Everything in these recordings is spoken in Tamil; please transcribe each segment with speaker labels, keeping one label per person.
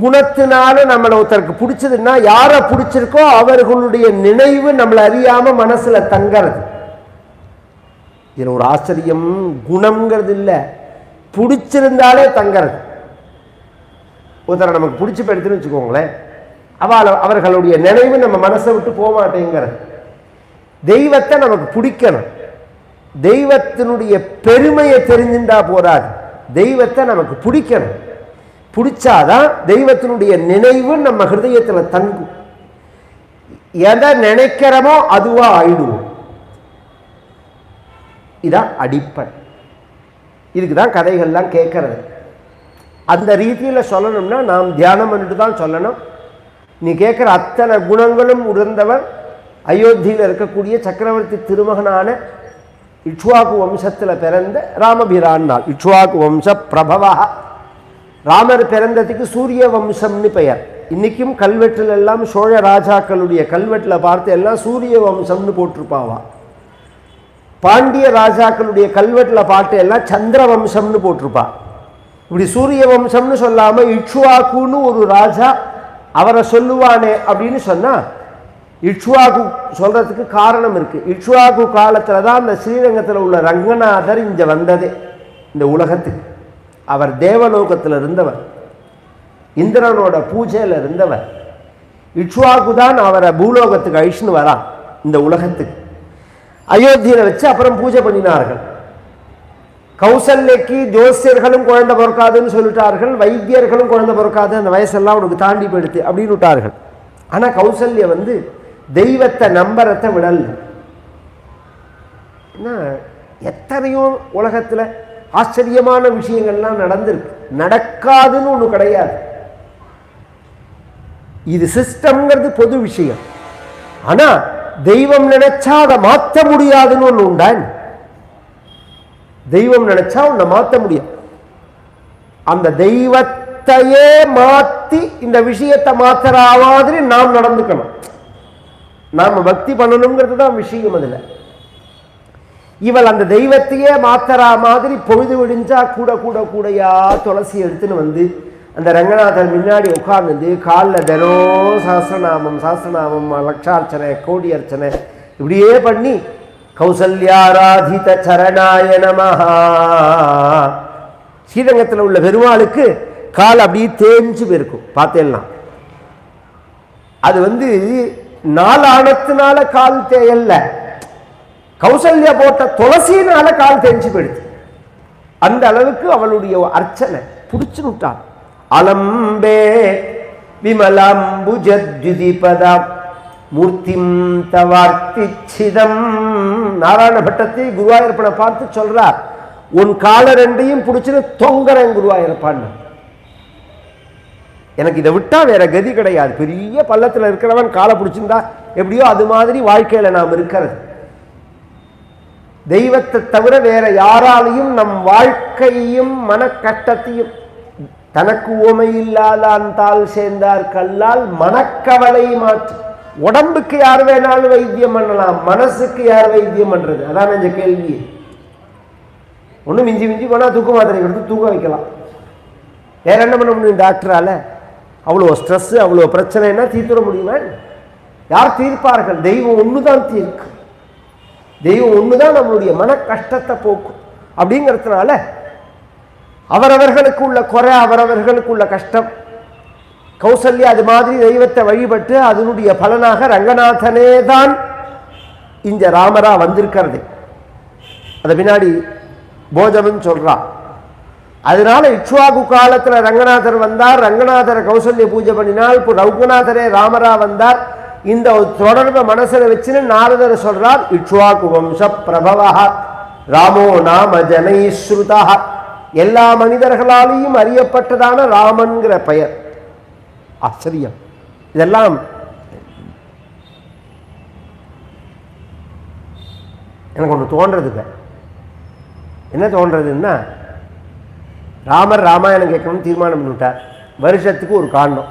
Speaker 1: குணத்தினால நம்மளை ஒருத்தருக்கு பிடிச்சதுன்னா யாரை பிடிச்சிருக்கோ அவர்களுடைய நினைவு நம்மளை அறியாம மனசுல தங்கிறது. இதில் ஒரு ஆச்சரியம் குணம்ங்கிறது இல்லை. பிடிச்சிருந்தாலே தங்கிறது. ஒருத்தரை நமக்கு பிடிச்சி போயிடுதுன்னு வச்சுக்கோங்களேன். அவள அவர்களுடைய நினைவு நம்ம மனசை விட்டு போக மாட்டேங்கிறது. தெய்வத்தை நமக்கு பிடிக்கணும். தெய்வத்தினுடைய பெருமையை தெரிஞ்சுட்டா போராது தெய்வத்தை நமக்கு பிடிக்கணும். பிடிச்சாதான் தெய்வத்தினுடைய நினைவு நம்ம ஹிருதயத்தில் தங்கும். எதை நினைக்கிறோமோ அதுவாக ஆயிடுவோம். இதான் அடிப்படை. இதுக்கு தான் கதைகள்லாம் கேட்கறது. அந்த ரீதியில் சொல்லணும்னா நாம் தியானம் பண்ணிட்டு தான் சொல்லணும். நீ கேட்குற அத்தனை குணங்களும் உணர்ந்தவர் அயோத்தியில் இருக்கக்கூடிய சக்கரவர்த்தி திருமகனான இக்ஷ்வாக்கு வம்சத்தில் பிறந்த ராமபிரான் நாள் இக்ஷ்வாக்கு வம்ச பிரபவா. ராமர் பிறந்ததுக்கு சூரிய வம்சம்னு பெயர். இன்னைக்கும் கல்வெட்டில் எல்லாம் சோழ ராஜாக்களுடைய கல்வெட்டில் பார்த்து எல்லாம் சூரிய வம்சம்னு போட்டிருப்பாவா? பாண்டிய ராஜாக்களுடைய கல்வெட்டில் பார்த்து எல்லாம் சந்திர வம்சம்னு போட்டிருப்பா. இப்படி சூரிய வம்சம்னு சொல்லாமல் இக்ஷுவாக்குன்னு ஒரு ராஜா அவரை சொல்லுவானே அப்படின்னு சொன்னா இக்ஷுவாகு சொல்றதுக்கு காரணம் இருக்கு. இக்ஷுவாகு காலத்துல தான் அந்த ஸ்ரீரங்கத்தில் உள்ள ரங்கநாதர் இங்கே வந்ததே இந்த உலகத்துக்கு. அவர் தேவலோகத்தில் இருந்தவர். இந்திரனோட பூஜையில் இருந்தவர். இக்ஷுவாகு தான் அவரை பூலோகத்துக்கு அழிச்சுன்னு வரான் இந்த உலகத்துக்கு. அயோத்தியில் வச்சு அப்புறம் பூஜை பண்ணினார்கள். கௌசல்யக்கு ஜோசியர்களும் குழந்தை பிறக்காதுன்னு சொல்லிட்டார்கள் வைத்தியர்களும் குழந்தை பிறக்காது அந்த வயசெல்லாம் உனக்கு தாண்டி போயிடுது அப்படின்னு விட்டார்கள். ஆனால் கௌசல்ய வந்து தெய்வத்தை நம்பரத்தை விடல். என்ன எத்தனையோ உலகத்தில் ஆச்சரியமான விஷயங்கள்லாம் நடந்திருக்கு. நடக்காதுன்னு ஒண்ணு கிடையாது. இது சிஸ்டம்ங்கிறது பொது விஷயம். ஆனா தெய்வம் நினைச்சா அதை மாற்ற முடியாதுன்னு ஒன்று உண்டான் தெய்வம் நினைச்சா உன்னை மாற்ற முடியும் அந்த தெய்வத்தையே மாத்தி இந்த விஷயத்தை மாத்துற மாதிரி நாம் நடந்துக்கணும். நாம பக்தி பண்ணணுங்கிறது தான் விஷயம் அதுல. இவள் அந்த தெய்வத்தையே மாத்தரா மாதிரி பொழுது விடிஞ்சா கூட கூட கூடையா துளசி எடுத்துன்னு வந்து அந்த ரங்கநாதர் முன்னாடி உட்கார்ந்து காலில் தினம் சாஸ்திரநாமம் சாஸ்திரநாமம் லட்சார்ச்சனை கோடி அர்ச்சனை இப்படியே பண்ணி கௌசல்யாராதித சரணாய நமஹா. ஸ்ரீரங்கத்தில் உள்ள பெருமாளுக்கு கால் அப்படியே தேஞ்சு போயிருக்கும் பார்த்தேன்னா. அது வந்து நாலானத்தினால கால் தேயல்ல. கௌசல்யா போட்ட துளசினால கால் தெரிஞ்சு போயிடுச்சு. அந்த அளவுக்கு அவளுடைய அர்ச்சனை பிடிச்சு விட்டான். அலம்பே விமலாம்புஜத்யுதிபதாம் மூர்த்திம் தவார்த்திச்சிதம் நாராயண பட்டத்தை குருவாயூரப்பனை பார்த்து சொல்றார் உன் கால ரெண்டையும் பிடிச்சின்னு தொங்குறேன் குருவாயூரப்பான்னு. எனக்கு இதை விட்டா வேற கதி கிடையாது. பெரிய பள்ளத்தில் இருக்கிறவன் காலை பிடிச்சிருந்தா எப்படியோ அது மாதிரி வாழ்க்கையில நாம் இருக்கிறது. தெய்வத்தை தவிர வேற யாராலையும் நம் வாழ்க்கையையும் மன கஷ்டத்தையும் தனக்கு ஓமை இல்லாதான் தாள் சேர்ந்தார் கல்லால் மனக்கவலை மாற்று. உடம்புக்கு யார் வேணாலும் வைத்தியம் பண்ணலாம் மனசுக்கு யார் வைத்தியம் பண்றது? அதான் இந்த கேள்வி. ஒன்றும் மிஞ்சி மிஞ்சி போனா தூக்க மாத்திரை கொடுத்து தூக்க வைக்கலாம். வேற என்ன பண்ண முடியும் டாக்டரால? அவ்வளோ ஸ்ட்ரெஸ் அவ்வளோ பிரச்சனைன்னா தீர்த்துட முடியுமா? யார் தீர்ப்பார்கள்? தெய்வம் ஒன்று தான் தீர்க்கு தெய்வம் ஒன்று தான் நம்மளுடைய மன கஷ்டத்தை போக்கும். அப்படிங்கிறதுனால அவரவர்களுக்கு உள்ள குறை அவரவர்களுக்கு உள்ள கஷ்டம் கௌசல்யா அது மாதிரி தெய்வத்தை வழிபட்டு அதனுடைய பலனாக ரங்கநாதனே தான் இந்த ராமரா வந்திருக்கிறது. அதை பின்னாடி போஜனம் சொல்கிறான் அதனால இக்ஷ்வாகு காலத்தில் ரங்கநாதர் வந்தார் ரங்கநாதரை கௌசல்ய பூஜை பண்ணினால் இப்போ ரங்கநாதரே ராமரா வந்தார் இந்த தொடர்பை மனசுல வச்சுன்னு நாரதர் சொல்றார் இக்ஷ்வாகு வம்ச பிரபவா ராமோ நாம ஜனைஸ்ருதா எல்லா மனிதர்களாலேயும் அறியப்பட்டதான ராமன்கிற பெயர். ஆச்சரியம். இதெல்லாம் எனக்கு ஒன்று தோன்றதுங்க என்ன தோன்றதுன்னா ராமர் ராமாயணம் கேட்கணும்னு தீர்மானம் பண்ணிவிட்டார். வருஷத்துக்கு ஒரு காண்டம்.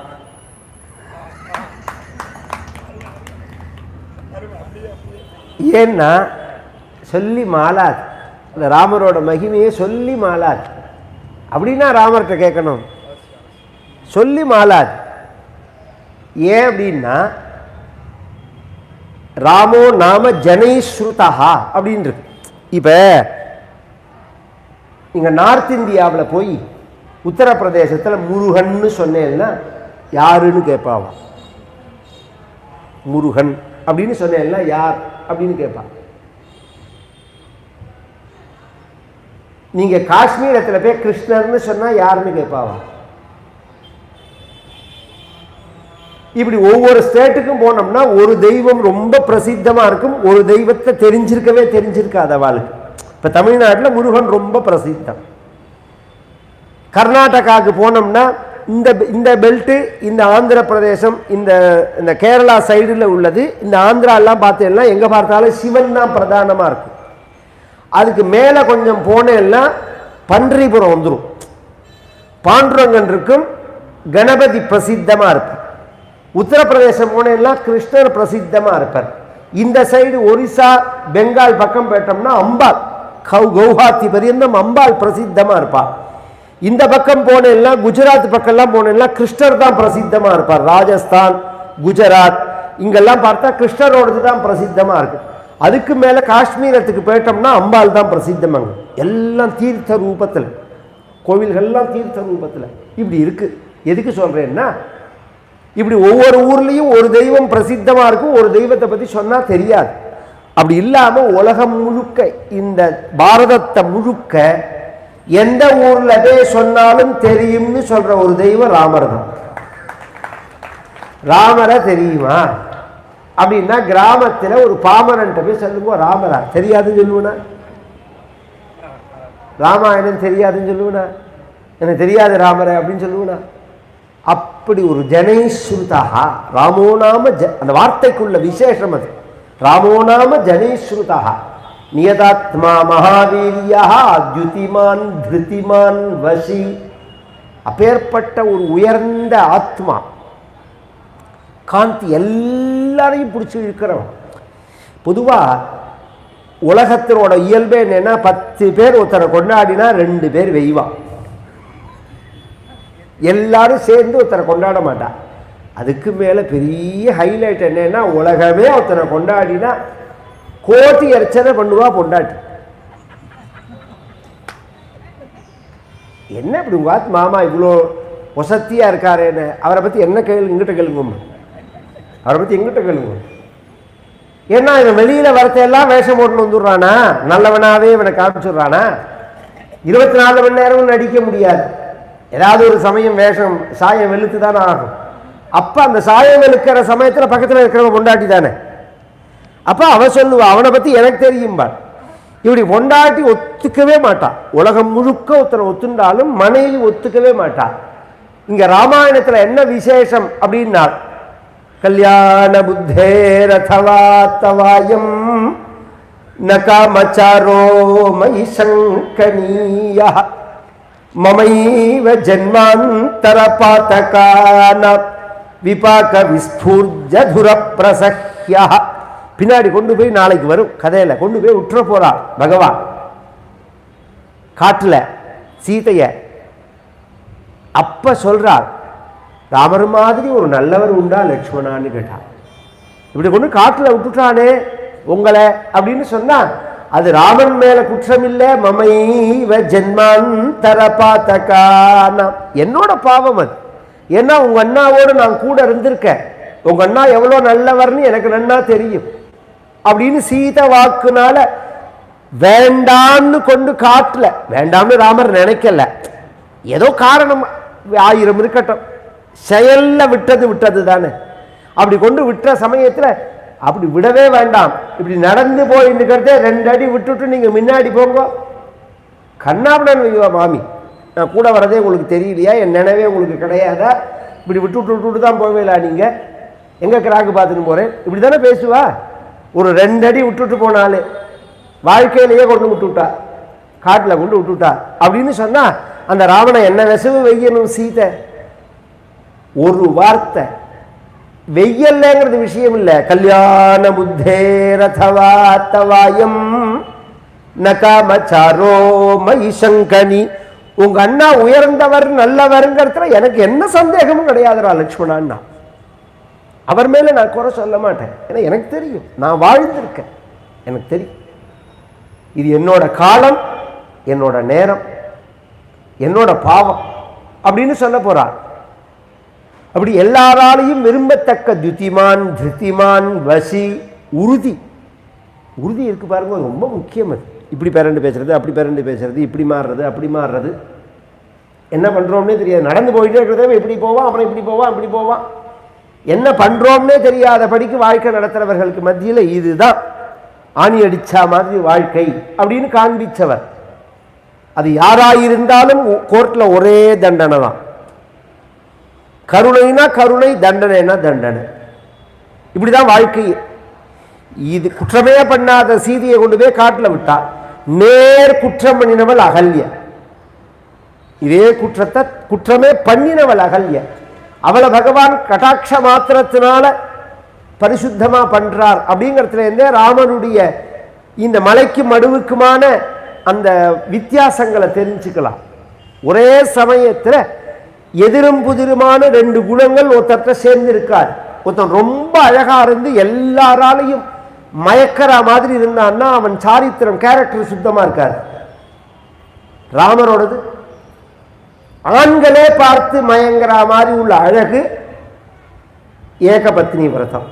Speaker 1: ஏன்னா சொல்லி மாலாது அந்த ராமரோட மகிமையை சொல்லி மாலாது அப்படின்னா ராமர்கிட்ட கேட்கணும். சொல்லி மாலாது ஏன் அப்படின்னா ராமோ நாம ஜனைஸ்ருதா அப்படின்னு இருக்கு இப்போ இங்கே நார்த் இந்தியாவில் போய் உத்தரப்பிரதேசத்தில் முருகன்னு சொன்னேன்னா யாருன்னு கேட்பாவா முருகன் அப்படின்னு சொன்னேன்னா யார்? அப்படின்னு கேட்பான். நீங்க காஷ்மீரத்தில் போய் கிருஷ்ணர்னு சொன்னா யாருன்னு கேட்பாவா? இப்படி ஒவ்வொரு ஸ்டேட்டுக்கும் போனோம்னா ஒரு தெய்வம் ரொம்ப பிரசித்தமா இருக்கும். ஒரு தெய்வத்தை தெரிஞ்சிருக்கவே தெரிஞ்சிருக்காது அவளுக்கு. இப்போ தமிழ்நாட்டில் முருகன் ரொம்ப பிரசித்தம். கர்நாடகாவுக்கு போனோம்னா இந்த இந்த பெல்ட்டு இந்த ஆந்திர பிரதேசம் இந்த இந்த கேரளா சைடில் உள்ளது. இந்த ஆந்திராலாம் பார்த்தீங்கன்னா எங்கே பார்த்தாலும் சிவன் தான் பிரதானமாக இருக்கும் அதுக்கு மேலே கொஞ்சம் போனேன்னா பன்றிபுரம் வந்துடும் பாண்டுரங்கன் இருக்கும் கணபதி பிரசித்தமாக இருப்பார். உத்தரப்பிரதேசம் போனேன்னா கிருஷ்ணர் பிரசித்தமாக இருப்பார். இந்த சைடு ஒரிசா பெங்கால் பக்கம் போயிட்டோம்னா அம்பாள் கௌ கௌஹாத்தி பரியந்தம் அம்பாள் பிரசித்தமாக இருப்பாள் இந்த பக்கம் போனேன்னா குஜராத் பக்கம்லாம் போனேன்னா கிருஷ்ணர் தான் பிரசித்தமாக இருப்பார். ராஜஸ்தான் குஜராத் இங்கெல்லாம் பார்த்தா கிருஷ்ணரோடது தான் பிரசித்தமாக இருக்குது அதுக்கு மேலே காஷ்மீரத்துக்கு போயிட்டோம்னா அம்பாள் தான் பிரசித்தமாங்க எல்லாம் தீர்த்த ரூபத்தில். கோவில்கள்லாம் தீர்த்த ரூபத்தில். இப்படி இருக்குது எதுக்கு சொல்கிறேன்னா இப்படி ஒவ்வொரு ஊர்லேயும் ஒரு தெய்வம் பிரசித்தமாக இருக்கும். ஒரு தெய்வத்தை பற்றி சொன்னால் தெரியாது. அப்படி இல்லாமல் உலகம் முழுக்க இந்த பாரதத்தை முழுக்க எந்த ஊர்ல போய் சொன்னாலும் தெரியும்னு சொல்ற ஒரு தெய்வம் ராமர் தான். ராமரை தெரியுமா? அப்படின்னா கிராமத்தில் ஒரு பாமரன்ட்ட போய் சொல்லுங்க ராமரா தெரியாதுன்னு சொல்லுவனா? ராமாயணம் தெரியாதுன்னு சொல்லுவனா? எனக்கு தெரியாது ராமரை அப்படின்னு சொல்லுவனா? அப்படி ஒரு ஜனைஸ்ருதா ராமோ நாம ஜ அந்த வார்த்தைக்குள்ள விசேஷம் அது. ராமோ நாம ஜனைஸ்ருதா நியதாத்மா மகாவீரியா அத்யுதிமான் திருதிமான் வசி அப்பேற்பட்ட ஒரு உயர்ந்த ஆத்மா. காந்தி எல்லாரையும் பிடிச்சி இருக்கிறவன் பொதுவாக உலகத்தினோட இயல்பே என்னென்னா பத்து பேர் ஒருத்தரை கொண்டாடினா ரெண்டு பேர் வெய்வான் எல்லாரும் சேர்ந்து ஒருத்தரை கொண்டாட மாட்டான் அதுக்கு மேலே பெரிய ஹைலைட் என்னன்னா உலகமே ஒருத்தனை கொண்டாடினா கோட்டி அர்ச்சனை பண்ணுவா பொண்டாட்டி என்ன இப்படி உங்க ஆத்து மாமா இவ்வளோ ஒசத்தியா இருக்காரேன்னு அவரை பத்தி என்ன கேளு எங்கிட்ட கேளுங்கம்மா அவரை பத்தி எங்கிட்ட கேளுங்க ஏன்னா இவன் வெளியில வரத்தையெல்லாம் வேஷம் போட்டு வந்துடுறானா நல்லவனாவே இவனை காமிச்சிடுறானா இருபத்தி நாலு மணி நேரமும் நடிக்க முடியாது ஏதாவது ஒரு சமயம் வேஷம் சாயம் வெளுத்து தானே ஆகும் அப்ப அந்த சாயம் வெளுக்கிற சமயத்துல பக்கத்துல இருக்கிறவங்க பொண்டாட்டி தானே அப்போ அவன் சொல்லுவா அவனை பற்றி எனக்கு தெரியும்பாள் இப்படி ஒண்டாட்டி ஒத்துக்கவே மாட்டான் உலகம் முழுக்க ஒருத்தனை ஒத்துண்டாலும் மனைவி ஒத்துக்கவே மாட்டான் இங்கே ராமாயணத்தில் என்ன விசேஷம் அப்படின்னா கல்யாண புத்தே ரதவா தவாயம் நகாமச்சாரோ மயி மமைவ ஜென்மாந்தர பாத்தகான விபாக விஸ்பூர்ஜதுர பிரசஹ்யா பின்னாடி கொண்டு போய் நாளைக்கு வரும். கதையில் கொண்டு போய் விட்டுற போகிறா பகவான். காட்டில் சீதைய. அப்போ சொல்கிறார் ராமர் மாதிரி ஒரு நல்லவர் உண்டா லக்ஷ்மணான்னு கேட்டார் இப்படி கொண்டு காட்டில் விட்டுட்டானே உங்களை அப்படின்னு சொன்னான் அது ராமன் மேல குற்றம் இல்லை மமைவ ஜென்மாந்தர பாத்தகானா என்னோட பாவம் அது. ஏன்னா உங்க அண்ணாவோடு நான் கூட இருந்திருக்கேன். உங்க அண்ணா எவ்வளோ நல்லவர்னு எனக்கு நன்னா தெரியும். அப்படின்னு சீத வாக்குனால வேண்டான்னு கொண்டு காட்டல. வேண்டாம்னு ராமர் நினைக்கல. ஏதோ காரணம் ஆயிரம் இருக்கட்டும். செயல்ல விட்டது விட்டது தானே. அப்படி கொண்டு விட்ட சமயத்தில் அப்படி விடவே வேண்டாம். இப்படி நடந்து போயின்னுக்கிறதே ரெண்டு அடி விட்டுட்டு நீங்கள் முன்னாடி போங்க. கண்ணாபுடன் வைவா மாமி நான் கூட வரதே உங்களுக்கு தெரியலையா? என் நினைவே உங்களுக்கு கிடையாதா? இப்படி விட்டுட்டு விட்டுட்டு தான் போவேலா நீங்கள் எங்கே கிராக்கு பார்த்துன்னு போகிறேன் இப்படி தானே பேசுவா? ஒரு ரெண்டடி விட்டுட்டு போனாலே வாழ்க்கையிலேயே கொண்டு விட்டுவிட்டா காட்டில் கொண்டு விட்டுவிட்டா அப்படின்னு சொன்னா அந்த ராவணன் என்ன நெசவு வெய்யணும் சீதை? ஒரு வார்த்தை. வெய்யல்லங்கிறது விஷயம் இல்லை. கல்யாண புத்தே ரதவாத்தவாயம் நகாமச்சாரோ மயி உங்கள் உங்க அண்ணா உயர்ந்தவர் நல்லவருங்கிறதுல எனக்கு என்ன சந்தேகமும் கிடையாதுடா லட்சுமணான்னா அவர் மேலே நான் குறை சொல்ல மாட்டேன். ஏன்னா எனக்கு தெரியும். நான் வாழ்ந்திருக்கேன். எனக்கு தெரியும். இது என்னோட காலம் என்னோட நேரம் என்னோட பாவம் அப்படின்னு சொல்ல போகிறார் அப்படி எல்லாராலையும் விரும்பத்தக்க துதிமான் திருத்திமான் வசி உறுதி. உறுதி இருக்கு பாருங்க ரொம்ப முக்கியம் அது. இப்படி பேரண்டு பேசுறது அப்படி பேரண்டு பேசுறது இப்படி மாறுறது அப்படி மாறுறது. என்ன பண்ணுறோம்னே தெரியாது. நடந்து போயிட்டே இருக்கிறத இப்படி போவான் அப்புறம் இப்படி போவான் இப்படி போவான். என்ன பண்றோம்னே தெரியாத படிக்கு வாழ்க்கை நடத்துறவர்களுக்கு மத்தியில் இதுதான். ஆணி அடிச்சா மாதிரி வாழ்க்கை அப்படின்னு காண்பிச்சவர். அது யாராயிருந்தாலும் கோர்ட்ல ஒரே தண்டனை தான். கருணைனா கருணை தண்டனைனா தண்டனை. இப்படிதான் வாழ்க்கை. இது குற்றமே பண்ணாத சீதையை கொண்டு போய் காட்டில் விட்டா நேர் குற்றம் பண்ணினவள் அகல்ய. இதே குற்றத்தை குற்றமே பண்ணினவள் அகல்ய. அவளை பகவான் கட்டாட்ச மாத்திரத்தினால பரிசுத்தமாக பண்ணுறார் அப்படிங்கிறதுலேருந்தே ராமனுடைய இந்த மலைக்கு மடுவுக்குமான அந்த வித்தியாசங்களை தெரிஞ்சுக்கலாம். ஒரே சமயத்தில் எதிரும் புதிருமான ரெண்டு குணங்கள் ஒருத்தர்கிட்ட சேர்ந்து இருக்கார் ஒருத்தன் ரொம்ப அழகாக இருந்து எல்லாராலையும் மயக்கிற மாதிரி இருந்தான்னா அவன் சாரித்திரம் கேரக்டர் சுத்தமாக இருக்கார். ராமரோடது ஆண்களே பார்த்து மயங்கிற மாதிரி உள்ள அழகு ஏகபத்னி விரதம்.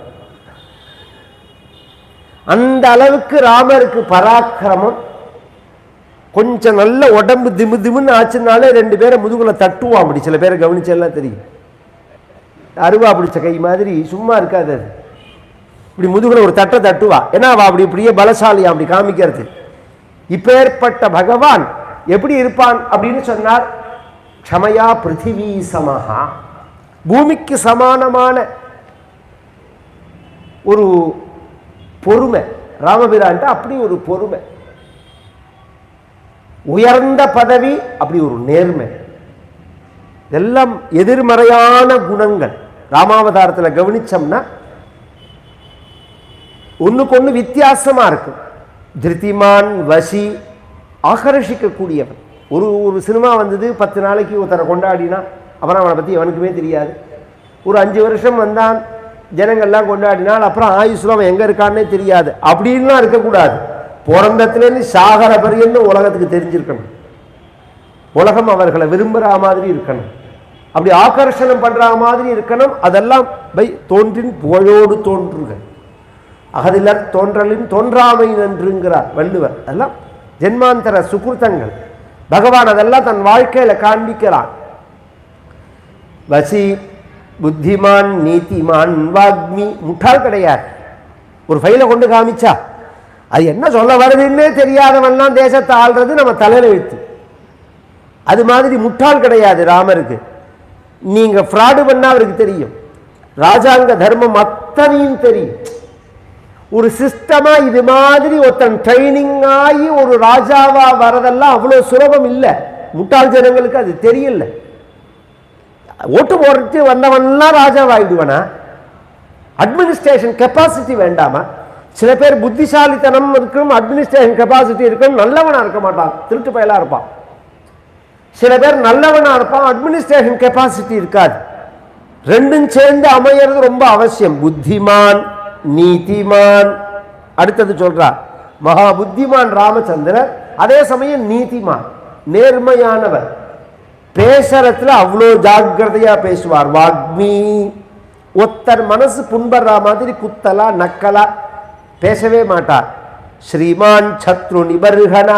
Speaker 1: அந்த அளவுக்கு ராமருக்கு பராக்கிரமம். கொஞ்சம் நல்ல உடம்பு திமு திமுன்னு ஆச்சுனாலே ரெண்டு பேரை முதுகுல தட்டுவான் அப்படி. சில பேரை கவனிச்செல்லாம் தெரியும். அருவா பிடிச்ச கை மாதிரி சும்மா இருக்காது அது. இப்படி முதுகுல ஒரு தட்டை தட்டுவா. ஏன்னா அவ அப்படி இப்படியே பலசாலியா அப்படி காமிக்கிறது. இப்பேற்பட்ட பகவான் எப்படி இருப்பான் அப்படின்னு சொன்னார் க்ஷமையா பிருத்திவி சமஹா. பூமிக்கு சமானமான ஒரு பொறுமை. ராமபிரான்ட்ட அப்படி ஒரு பொறுமை. உயர்ந்த பதவி அப்படி ஒரு நேர்மை. இதெல்லாம் எதிர்மறையான குணங்கள். ராமாவதாரத்தில் கவனித்தோம்னா ஒண்ணுக்கு ஒண்ணு வித்தியாசமா இருக்கும். திருத்திமான் வசி ஆகர்ஷிக்கக்கூடியவன். ஒரு ஒரு சினிமா வந்தது பத்து நாளைக்கு ஒருத்தரை கொண்டாடினா அப்புறம் அவனை பற்றி எவனுக்குமே தெரியாது. ஒரு அஞ்சு வருஷம் வந்தான் ஜனங்கள்லாம் கொண்டாடினால் அப்புறம் ஆயுஷ்ல அவன் எங்கே இருக்கான்னே தெரியாது. அப்படின்லாம் இருக்கக்கூடாது. பிறந்தத்துலேருந்து சாகர பரியன்னு உலகத்துக்கு தெரிஞ்சிருக்கணும். உலகம் அவர்களை விரும்புகிற மாதிரி இருக்கணும். அப்படி ஆகர்ஷணம் பண்ணுற மாதிரி இருக்கணும். அதெல்லாம் பை தோன்றின் புகழோடு தோன்றுங்க அகதிலர் தோன்றலின் தோன்றாமை நன்றுங்கிறார் வள்ளுவர். அதெல்லாம் ஜென்மாந்தர சுகிருத்தங்கள். பகவான் அதெல்லாம் தன் வாழ்க்கையில காண்பிக்கிறான் வசி புத்திமான் நீதிமான் வாக்மி முட்டாள் கிடையாது. ஒரு ஃபைலை கொண்டு காமிச்சா. அது என்ன சொல்ல வருதுன்னே தெரியாதவன்லாம் தேசத்தை ஆள்றது நம்ம தலையில் எழுத்து அது மாதிரி முட்டாள் கிடையாது ராமருக்கு. நீங்கள் ஃப்ராடு பண்ணால் அவருக்கு தெரியும். ராஜாங்க தர்மம் அத்தனையும் தெரியும். ஒரு சிஸ்டமா இது மாதிரி ஒருத்தன் ட்ரைனிங் ஆகி ஒரு ராஜாவா வரதெல்லாம் அவ்வளோ சுலபம் இல்லை. முட்டாள் ஜனங்களுக்கு அது தெரியல. ஓட்டு போட்டு வந்தவன்லாம் ராஜாவாயிடுவனா? அட்மினிஸ்ட்ரேஷன் கெப்பாசிட்டி வேண்டாமா? சில பேர் புத்திசாலித்தனம் இருக்கும் அட்மினிஸ்ட்ரேஷன் கெப்பாசிட்டி இருக்கும் நல்லவனா இருக்க மாட்டான் திருட்டு பயலா இருப்பான். சில பேர் நல்லவனா இருப்பான் அட்மினிஸ்ட்ரேஷன் கெப்பாசிட்டி இருக்காது. ரெண்டும் சேர்ந்து அமையிறது ரொம்ப அவசியம். புத்திமான் நீதிமான். அடுத்தது சொல்றார் மகா புத்திமான் ராமச்சந்திரன் அதே சமயம் நீதிமான் நேர்மையானவர். பேசுறதுல அவ்வளோ ஜாக்கிரதையா பேசுவார். வாக்மி ஒத்தர் மனசு புண்படுற மாதிரி குத்தலா நக்கலா பேசவே மாட்டார். ஸ்ரீமான் சத்ரு நிபர்கனா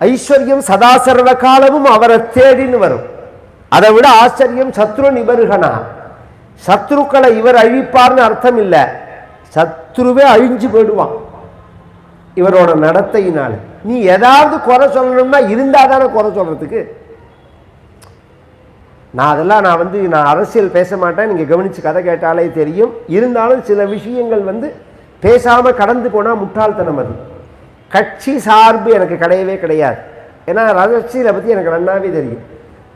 Speaker 1: ஐஸ்வர்யம் சதா சர்வ காலமும் அவரை தேடின்னு வரும். அதை விட ஆச்சரியம் சத்ரு நிபர்கனா சத்ருக்களை இவர் அழிப்பார்னு அர்த்தம் இல்லை சத்ருவே அழிஞ்சு போயிடுவான். இவரோட நடத்தையினால். நீ ஏதாவது குறை சொல்லணும்னா இருந்தால் தானே குறை சொல்கிறதுக்கு நான் அதெல்லாம் நான் வந்து நான் அரசியல் பேச மாட்டேன். நீங்கள் கவனித்து கதை கேட்டாலே தெரியும். இருந்தாலும் சில விஷயங்கள் வந்து பேசாமல் கடந்து போனால் முட்டாள்தனம் அது. கட்சி சார்பு எனக்கு கிடையவே கிடையாது. ஏன்னா ரகசியத்தை பற்றி எனக்கு நன்னாவே தெரியும்.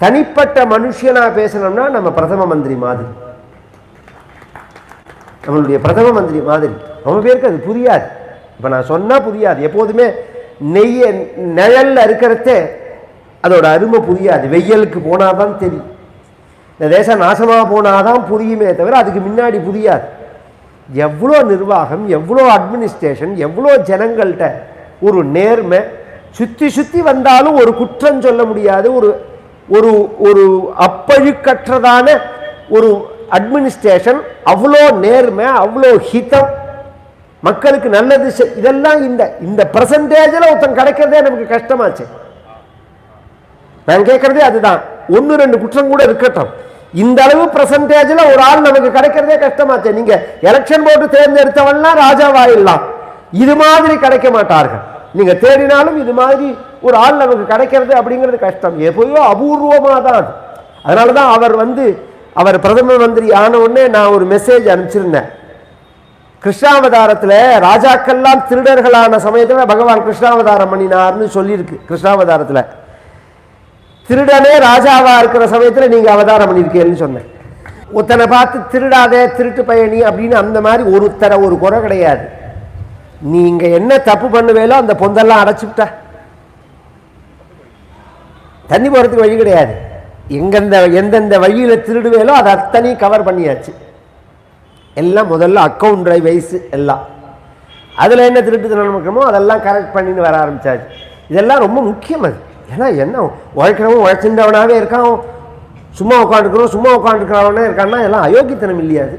Speaker 1: தனிப்பட்ட மனுஷனாக பேசணும்னா நம்ம பிரதம மந்திரி மாதிரி. நம்மளுடைய பிரதம மந்திரி மாதிரி. ரொம்ப பேருக்கு அது புரியாது. இப்போ நான் சொன்னால் புரியாது. எப்போதுமே நெய்ய நிழலில் இருக்கிறதே அதோட அருமை புரியாது. வெயிலுக்கு போனாதான் தெரியும். இந்த தேசம் நாசமாக போனால் தான் புரியுமே தவிர அதுக்கு முன்னாடி புரியாது. எவ்வளோ நிர்வாகம் எவ்வளோ அட்மினிஸ்ட்ரேஷன் எவ்வளோ ஜனங்கள்கிட்ட ஒரு நேர்மை சுற்றி சுற்றி வந்தாலும் ஒரு குற்றம் சொல்ல முடியாது. ஒரு ஒரு ஒரு அப்பழுக்கற்றதான ஒரு அட்மினிஸ்ட்ரேஷன் அவ்வளோ நேர்மை அவ்வளோ ஹிதம். மக்களுக்கு நல்லது இதெல்லாம் இந்த இந்த பர்சன்டேஜில் ஒருத்தன் கிடைக்கிறதே நமக்கு கஷ்டமாச்சு. நான் கேட்கறதே அதுதான். ஒன்று ரெண்டு குற்றம் கூட இருக்கட்டும். இந்த அளவு பர்சன்டேஜில் ஒரு ஆள் நமக்கு கிடைக்கிறதே கஷ்டமாச்சு. நீங்க எலெக்ஷன் போட்டு தேர்ந்தெடுத்தவன்லாம் ராஜாவாயிடலாம் இது மாதிரி கிடைக்க மாட்டார்கள். நீங்க தேடினாலும் இது மாதிரி ஒரு ஆள் நமக்கு கிடைக்கிறது அப்படிங்கிறது கஷ்டம். எப்போயோ அபூர்வமாக தான் அதனால தான் அவர் வந்து அவர் பிரதம மந்திரி ஆன உடனே நான் ஒரு மெசேஜ் அனுப்பிச்சிருந்தேன். கிருஷ்ணாவதாரத்தில் ராஜாக்கள்லாம் திருடர்களான சமயத்தில் பகவான் கிருஷ்ணாவதாரம் பண்ணினார்னு சொல்லியிருக்கு கிருஷ்ணாவதாரத்தில். திருடனே ராஜாவாக இருக்கிற சமயத்தில் நீங்கள் அவதாரம் பண்ணியிருக்கேன்னு சொன்னேன். ஒருத்தனை பார்த்து திருடாதே திருட்டு பயணி அப்படின்னு அந்த மாதிரி ஒருத்தரை ஒரு குறை கிடையாது. நீங்கள் என்ன தப்பு பண்ணுவேலோ அந்த பொந்தெல்லாம் அடைச்சிவிட்டா தண்ணி போகிறதுக்கு வழி கிடையாது. எங்கெந்த எந்தெந்த வழியில் திருடுவேலோ அதை அத்தனையும் கவர் பண்ணியாச்சு. எல்லாம் முதல்ல அக்கௌண்ட் ட்ரைவைஸ் எல்லாம். அதில் என்ன திருட்டுத்தனம் நடக்கணுமோ அதெல்லாம் கரெக்ட் பண்ணின்னு வர ஆரம்பித்தாச்சு இதெல்லாம் ரொம்ப முக்கியம் அது. ஏன்னா என்ன உழைக்கிறவன் உழைச்சிருந்தவனாகவே இருக்கான். சும்மா உட்காந்துக்கிறோம் சும்மா உட்காந்துக்கிறவனே இருக்கான்னா எல்லாம் அயோக்கியத்தனம் இல்லையாது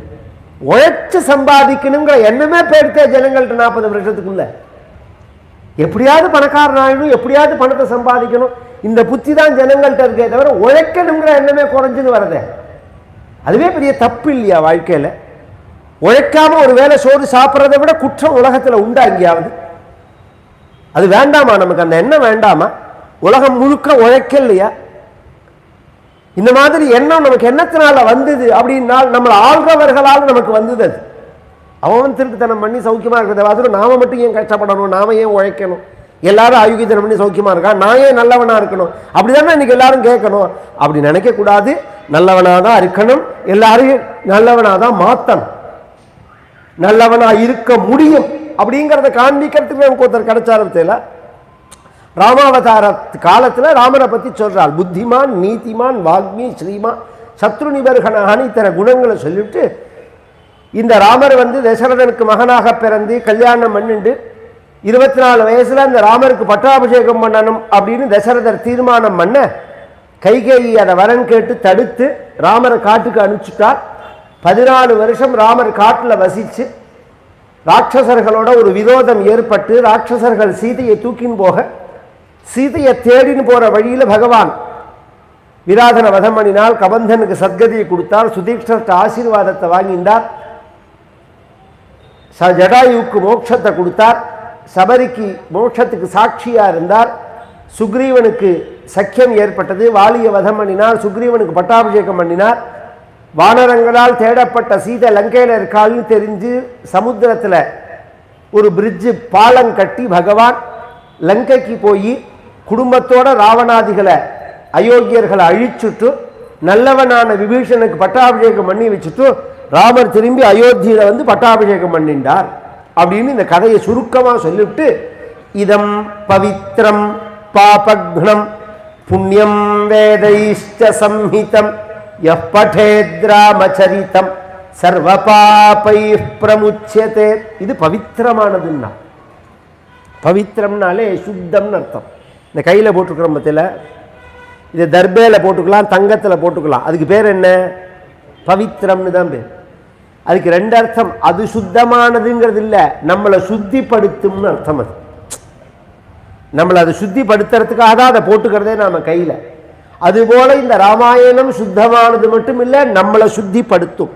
Speaker 1: உழைச்சி சம்பாதிக்கணுங்கிற எண்ணமே போயிடுத்தே ஜனங்கள்கிட்ட நாற்பது வருஷத்துக்குள்ளே. எப்படியாவது பணக்காரன் ஆகணும் எப்படியாவது பணத்தை சம்பாதிக்கணும். இந்த புத்தி தான் ஜனங்கள்கிட்ட இருக்கே தவிர உழைக்கணுங்கிற எண்ணமே குறைஞ்சது வரதே. அதுவே பெரிய தப்பு இல்லையா வாழ்க்கையில்? உழைக்காமல் ஒரு வேளை சோறு சாப்பிட்றதை விட குற்றம் உலகத்தில் உண்டா எங்கேயாவது? அது வேண்டாமா நமக்கு? அந்த எண்ணம் வேண்டாமா? உலகம் முழுக்க உழைக்கலையா? இந்த மாதிரி எண்ணம் நமக்கு எண்ணத்தினால வந்தது அப்படின்னா நம்மளை ஆள்றவர்களால் நமக்கு வந்தது அது. அவன் திருட்டுத்தனம் பண்ணி சௌக்கியமாக இருக்கிறத அதுவும் நாம மட்டும் ஏன் கஷ்டப்படணும்? நாம ஏன் உழைக்கணும்? எல்லாரும் ஆயுகித்தனம் பண்ணி சௌக்கியமாக இருக்கான் நான் ஏன் நல்லவனாக இருக்கணும்? அப்படி தானே இன்னைக்கு எல்லாரும் கேட்கணும். அப்படி நினைக்க கூடாது. தான் இருக்கணும். எல்லாரையும் நல்லவனாக தான் மாற்றணும் நல்லவனாக இருக்க முடியும். அப்படிங்கிறத காண்பிக்கிறதுக்கு நமக்கு ஒருத்தர் கிடைச்சாரத்தில் ராமாவதார காலத்தில் ராமரை பற்றி சொல்கிறாள் புத்திமான் நீதிமான் வாக்மி ஸ்ரீமான் சத்ரு நிபர்கனான்னு இத்தனை குணங்களை சொல்லிவிட்டு இந்த ராமர் வந்து தசரதனுக்கு மகனாக பிறந்து கல்யாணம் பண்ணிண்டு இருபத்தி நாலு வயசில் அந்த ராமருக்கு பட்டாபிஷேகம் பண்ணணும் அப்படின்னு தசரதர் தீர்மானம் பண்ண கைகேயி அதை வரன் கேட்டு தடுத்து ராமரை காட்டுக்கு அனுப்பிச்சுட்டார். பதினாலு வருஷம் ராமர் காட்டில் வசித்து ராட்சசர்களோட ஒரு விரோதம் ஏற்பட்டு ராட்சசர்கள் சீதையை தூக்கின்னு போக சீதையை தேடின்னு போகிற வழியில பகவான் விராதன வதம் பண்ணினால் கபந்தனுக்கு சத்கதியை கொடுத்தார் சுதீக்ஷர்கிட்ட ஆசீர்வாதத்தை வாங்கினார் ச ஜடாயுவுக்கு மோட்சத்தை கொடுத்தார். சபரிக்கு மோட்சத்துக்கு சாட்சியாக இருந்தார். சுக்ரீவனுக்கு சக்கியம் ஏற்பட்டது. வாலிய வதம் பண்ணினார் சுக்ரீவனுக்கு பட்டாபிஷேகம் பண்ணினார். வானரங்களால் தேடப்பட்ட சீதை லங்கையில் இருக்காள்னு தெரிஞ்சு சமுத்திரத்தில் ஒரு பிரிட்ஜு பாலம் கட்டி பகவான் லங்கைக்கு போய் குடும்பத்தோட ராவணாதிகளை அயோக்கியர்களை அழிச்சுட்டு நல்லவனான விபீஷனுக்கு பட்டாபிஷேகம் பண்ணி வச்சுட்டு ராமர் திரும்பி அயோத்தியில் வந்து பட்டாபிஷேகம் பண்ணிண்டார் அப்படின்னு இந்த கதையை சுருக்கமாக சொல்லிவிட்டு இதம் பவித்ரம் பாபக்னம் புண்ணியம் வேதைஷ்ட சம்ஹிதம் எப்படேத்ராமச்சரித்தம் சர்வ பாபை பிரமுச்சதே. இது பவித்திரமானதுன்னா. பவித்திரம்னாலே சுத்தம்னு அர்த்தம். இந்த கையில் போட்டுக்கிறோம் மத்தியில் இது தர்பேல போட்டுக்கலாம் தங்கத்தில் போட்டுக்கலாம். அதுக்கு பேர் என்ன? பவித்திரம்னு தான் பேர். அதுக்கு ரெண்டு அர்த்தம். அது சுத்தமானதுங்கிறது இல்லை நம்மளை சுத்திப்படுத்தும்னு அர்த்தம் அது. நம்மளை அதை சுத்திப்படுத்துறதுக்காக தான் அதை போட்டுக்கிறதே நாம கையில். அதுபோல இந்த ராமாயணம் சுத்தமானது மட்டும் இல்லை நம்மளை சுத்திப்படுத்தும்.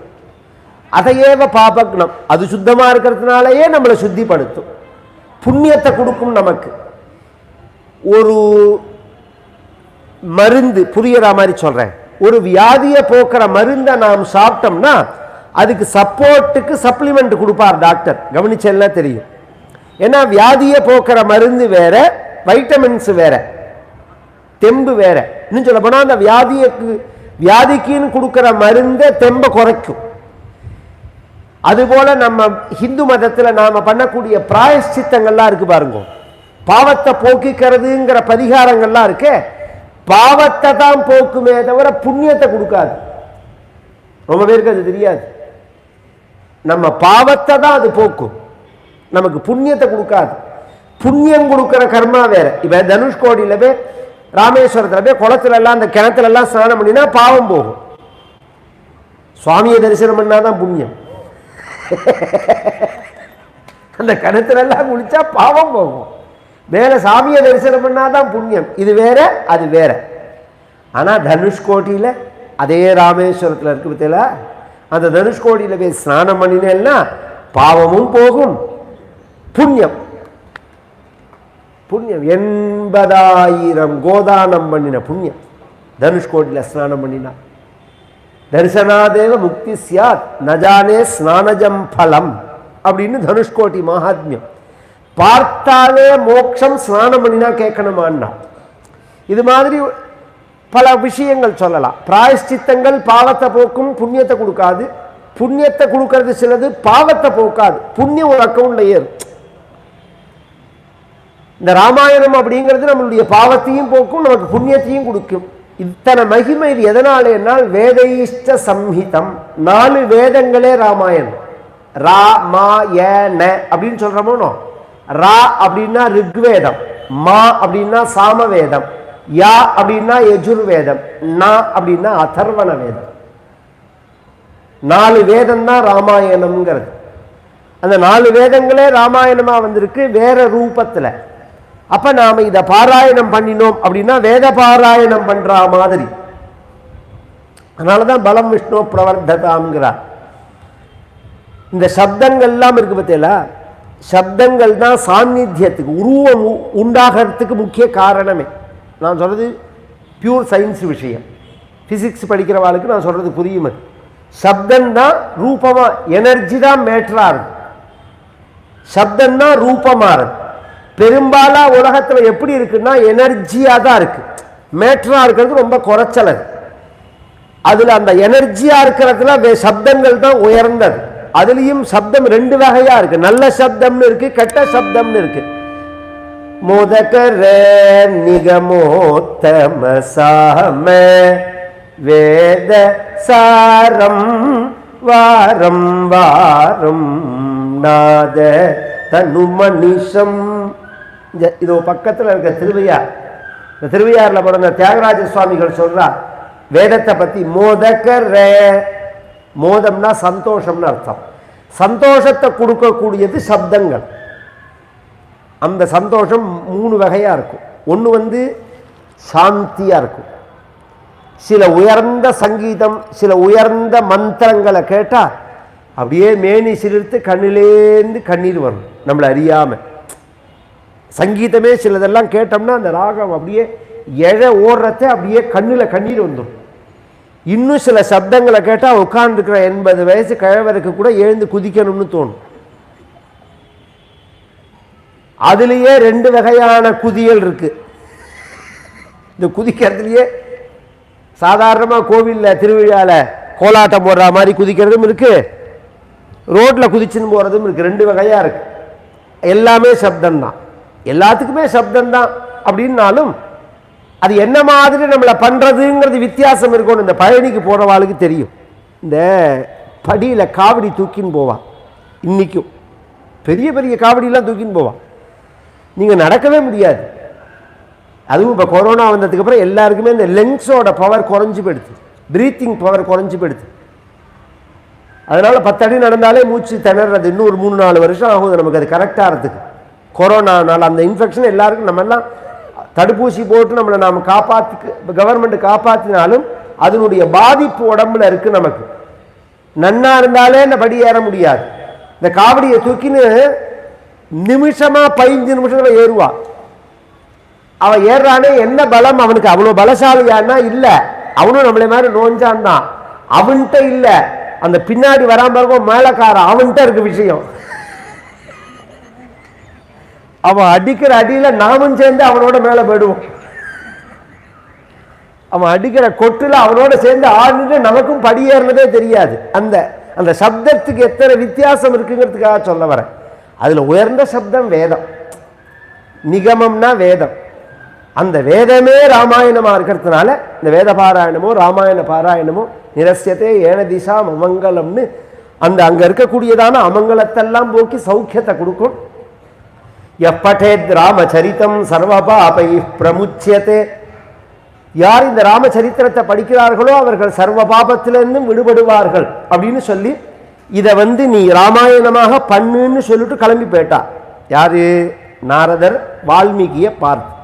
Speaker 1: அதையேவ பாபக்னம். அது சுத்தமா இருக்கிறதுனாலயே நம்மளை சுத்திப்படுத்தும். புண்ணியத்தை கொடுக்கும் நமக்கு. ஒரு மருந்து புரியற மாதிரி சொல்றேன். ஒரு வியாதியை போக்குற மருந்தை நாம் சாப்பிட்டோம்னா அதுக்கு சப்போர்ட்டுக்கு சப்ளிமெண்ட் கொடுப்பார் டாக்டர் கவனிச்செல்லாம் தெரியும். ஏன்னா வியாதியை போக்குற மருந்து வேற வைட்டமின்ஸ் வேற தெம்பு வேற. இன்னும் சொல்ல போனால் அந்த வியாதியக்கு வியாதிக்குன்னு கொடுக்குற மருந்தை தெம்பை குறைக்கும். அதுபோல் நம்ம ஹிந்து மதத்தில் நாம் பண்ணக்கூடிய பிராயஷ்சித்தங்கள்லாம் இருக்கு பாருங்க. பாவத்தை போக்கிக்கிறதுங்கிற பரிகாரங்கள்லாம் இருக்கே. பாவத்தை தான் போக்குமே தவிர புண்ணியத்தை கொடுக்காது. ரொம்ப பேருக்கு அது தெரியாது. நம்ம பாவத்தை தான் அது போக்கும். நமக்கு புண்ணியத்தை கொடுக்காது. புண்ணியம் கொடுக்குற கர்மா வேற. இப்போ தனுஷ்கோடியில போய் ராமேஸ்வரத்தில் போய் குளத்துல எல்லாம் அந்த கிணத்துல எல்லாம் ஸ்நானம் பண்ணினா பாவம் போகும். சுவாமியை தரிசனம் பண்ணாதான் புண்ணியம். அந்த கிணத்துல எல்லாம் குளிச்சா பாவம் போகும். மேல சாமியை தரிசனம் பண்ணாதான் புண்ணியம். இது வேற அது வேற. ஆனால் தனுஷ்கோட்டியில் அதே ராமேஸ்வரத்தில் இருக்கு பார்த்தீங்களா? அந்த தனுஷ்கோடியில் போய் ஸ்நானம் பண்ணினேன்னா பாவமும் போகும். புண்ணியம். புண்ணியம். எண்பதாயிரம் கோதானம் பண்ணின புண்ணியம். தனுஷ்கோடியில் ஸ்நானம் பண்ணினா. தரிசனாதேவ முக்தி சியாத் நஜானே ஸ்நானஜம் பலம். அப்படின்னு தனுஷ்கோடி மகாத்மியம். பார்த்தாலே மோட்சம் ஸ்நானம் பண்ணினா கேட்கணுமான்னா. இது மாதிரி பல விஷயங்கள் சொல்லலாம். பிராயஷ்சித்தங்கள் பாவத்தை போக்கும் புண்ணியத்தை கொடுக்காது. புண்ணியத்தை கொடுக்கறது சிலது பாவத்தை போக்காது. புண்ணியம் ஒரு அக்கௌண்ட்ல ஏறும். இந்த ராமாயணம் அப்படிங்கிறது நம்மளுடைய பாவத்தையும் போக்கும் நமக்கு புண்ணியத்தையும் கொடுக்கும். இத்தனை மகிமை இது எதனால என்னால் வேதையிஷ்ட சம்ஹிதம். நாலு வேதங்களே ராமாயணம். ரா மா ய ந அப்படின்னு சொல்றோமோ ரா அப்படின்னா ரிக்வேதம். மா அப்படின்னா சாமவேதம். யா அப்படின்னா எஜுர்வேதம் நா அப்படின்னா அதர்வண வேதம். நாலு வேதம் தான் ராமாயணம்ங்கிறது. அந்த நாலு வேதங்களே ராமாயணமாக வந்திருக்கு வேற ரூபத்தில். அப்போ நாம் இதை பாராயணம் பண்ணினோம் அப்படின்னா வேத பாராயணம் பண்ணுற மாதிரி. அதனால தான் பலம் விஷ்ணு பிரவர்த்ததாம்ங்கிறார் இந்த சப்தங்கள்லாம் இருக்கு பார்த்தீங்களா சப்தங்கள் தான் சாநித்தியத்துக்கு உருவம் உ- உண்டாகிறதுக்கு முக்கிய காரணமே. நான் சொல்கிறது பியூர் சயின்ஸ் விஷயம். ஃபிசிக்ஸ் படிக்கிறவாளுக்கு நான் சொல்கிறது புரியும்? அது சப்தம் தான் ரூபமா எனர்ஜி தான் மேட்டரா இருக்கும். சப்தம் தான் ரூபமா பெரும்பாலாக உலகத்தில் எப்படி இருக்குன்னா எனர்ஜியாக தான் இருக்குது மேட்டராக இருக்கிறது ரொம்ப குறைச்சலது அதில் அந்த எனர்ஜியாக இருக்கிறதுல சப்தங்கள் தான் உயர்ந்தது. அதுலேயும் சப்தம் ரெண்டு வகையாக இருக்குது நல்ல சப்தம்னு இருக்குது கெட்ட சப்தம்னு இருக்குது மோதகர நிகமோத்தம சாம வேத சாரம் வாரம் வாரம் நாத தனுமனிஷம் இந்த இது பக்கத்தில் இருக்க திருவையார். இந்த திருவையாரில் பிறந்த தியாகராஜ சுவாமிகள் சொல்கிறார் வேதத்தை பற்றி மோதக்கர மோதம்னா சந்தோஷம்னு அர்த்தம். சந்தோஷத்தை கொடுக்கக்கூடியது சப்தங்கள். அந்த சந்தோஷம் மூணு வகையாக இருக்கும். ஒன்று வந்து சாந்தியாக இருக்கும். சில உயர்ந்த சங்கீதம் சில உயர்ந்த மந்திரங்களை கேட்டால் அப்படியே மேனி சிலிர்த்து கண்ணிலேருந்து கண்ணீர் வரும். நம்மளை அறியாமல் சங்கீதமே சிலதெல்லாம் கேட்டோம்னா அந்த ராகம் அப்படியே எழ ஓடுறத அப்படியே கண்ணில் கண்ணீர் வந்துடும் இன்னும் சில சப்தங்களை கேட்டால் உட்கார்ந்துருக்கிற எண்பது வயசு கிழவருக்கு கூட எழுந்து குதிக்கணும்னு தோணும். அதுலேயே ரெண்டு வகையான குதியல் இருக்கு. இந்த குதிக்கிறதுலையே சாதாரணமாக கோவிலில் திருவிழாவில் கோலாட்டம் போடுற மாதிரி குதிக்கிறதும் இருக்கு. ரோட்டில் குதிச்சுன்னு போகிறதும் இருக்கு. ரெண்டு வகையாக இருக்கு. எல்லாமே சப்தம்தான். எல்லாத்துக்குமே சப்தம்தான் அப்படின்னாலும் அது என்ன மாதிரி நம்மளை பண்ணுறதுங்கிறது வித்தியாசம் இருக்கும்னு இந்த பழனிக்கு போகிறவாளுக்கு தெரியும். இந்த படியில் காவடி தூக்கின்னு போவான் இன்றைக்கும் பெரிய பெரிய காவடியெல்லாம் தூக்கின்னு போவான் நீங்கள் நடக்கவே முடியாது. அதுவும் இப்போ கொரோனா வந்ததுக்கப்புறம் எல்லாருக்குமே இந்த லெங்ஸோட பவர் குறைஞ்சி போயிடுது. ப்ரீத்திங் பவர் குறைஞ்சி போயிடுது. அதனால் பத்தடி நடந்தாலே மூச்சு திணறது இன்னும் ஒரு மூணு நாலு வருஷம் ஆகும் நமக்கு. அது கரெக்டாக ஆகிறதுக்கு கொரோனானால் அந்த இன்ஃபெக்ஷன் எல்லாருக்கும் நம்ம எல்லாம் தடுப்பூசி போட்டு நம்மளை நாம் காப்பாற்றி கவர்மெண்ட் காப்பாற்றினாலும் அதனுடைய பாதிப்பு உடம்புல இருக்குது நமக்கு. நன்னா இருந்தாலே இந்த படி ஏற முடியாது. இந்த காவடியை தூக்கின்னு நிமிஷமா பதினஞ்சு நிமிஷத்துல ஏறுவான் அவன் ஏறுறானே என்ன பலம் அவனுக்கு? அவ்வளோ பலசாலியானா? இல்ல. அவனும் நம்மளை மாதிரி நோஞ்சான் தான் அவன்கிட்ட இல்ல. அந்த பின்னாடி வராம இருக்கும் மேலக்காரன். அவன்கிட்ட இருக்கு விஷயம். அவன் அடிக்கிற அடியில நாமும் சேர்ந்து அவனோட மேல போயிடுவோம். அவன் அடிக்கிற கொட்டுல அவனோட சேர்ந்து ஆடிட்டு நமக்கும் படியேறினதே தெரியாது. அந்த அந்த சப்தத்துக்கு எத்தனை வித்தியாசம் இருக்குங்கிறதுக்காக சொல்ல வரேன். அதில் உயர்ந்த சப்தம் வேதம். நிகமம்னா வேதம். அந்த வேதமே ராமாயணமாக இருக்கிறதுனால இந்த வேத பாராயணமோ ராமாயண பாராயணமோ நிரசியத்தே ஏன திசா அமங்கலம்னு அந்த அங்கே இருக்கக்கூடியதான அமங்கலத்தெல்லாம் போக்கி சௌக்கியத்தை கொடுக்கும். எப்பட்டேத் ராமச்சரித்தம் சர்வபாபை பிரமுச்சியத்தே. யார் இந்த ராமச்சரித்திரத்தை படிக்கிறார்களோ அவர்கள் சர்வ பாபத்திலிருந்தும் விடுபடுவார்கள் அப்படின்னு சொல்லி இதை வந்து நீ ராமாயணமாக பண்ணுன்னு சொல்லிட்டு கிளம்பி போயிட்டா. யாரு? நாரதர் வால்மீகியை பார்த்து.